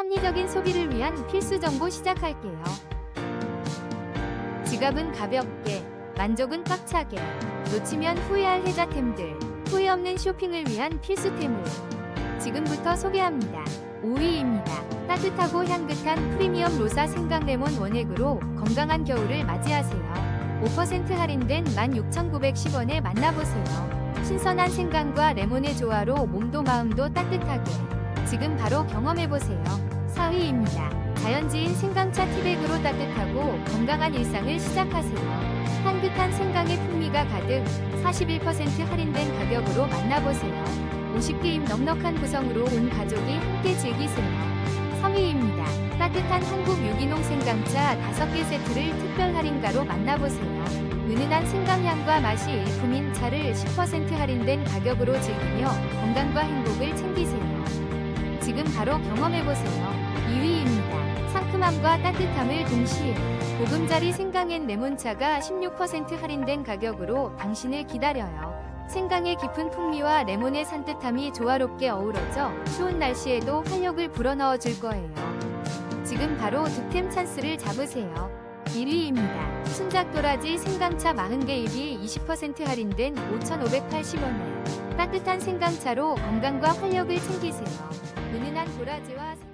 합리적인 소비를 위한 필수 정보 시작할게요. 지갑은 가볍게, 만족은 꽉차게, 놓치면 후회할 혜자템들, 후회 없는 쇼핑을 위한 필수템을 지금부터 소개합니다. 5위입니다. 따뜻하고 향긋한 프리미엄 로사 생강 레몬 원액으로 건강한 겨울을 맞이하세요. 5% 할인된 16,910원에 만나보세요. 신선한 생강과 레몬의 조화로 몸도 마음도 따뜻하게. 지금 바로 경험해보세요. 4위입니다. 자연지인 생강차 티백으로 따뜻하고 건강한 일상을 시작하세요. 향긋한 생강의 풍미가 가득 41% 할인된 가격으로 만나보세요. 50개임 넉넉한 구성으로 온 가족이 함께 즐기세요. 3위입니다. 따뜻한 한국 유기농 생강차 5개 세트를 특별 할인가로 만나보세요. 은은한 생강향과 맛이 일품인 차를 10% 할인된 가격으로 즐기며 건강과 행복을 챙기세요. 바로 경험해보세요. 2위입니다. 상큼함과 따뜻함을 동시에 보금자리 생강엔 레몬차가 16% 할인된 가격으로 당신을 기다려요. 생강의 깊은 풍미와 레몬의 산뜻함이 조화롭게 어우러져 추운 날씨에도 활력을 불어넣어 줄 거예요. 지금 바로 득템 찬스를 잡으세요. 1위입니다. 순작 도라지 생강차 40개 입이 20% 할인된 5,580원에 따뜻한 생강차로 건강과 활력을 챙기세요. 생강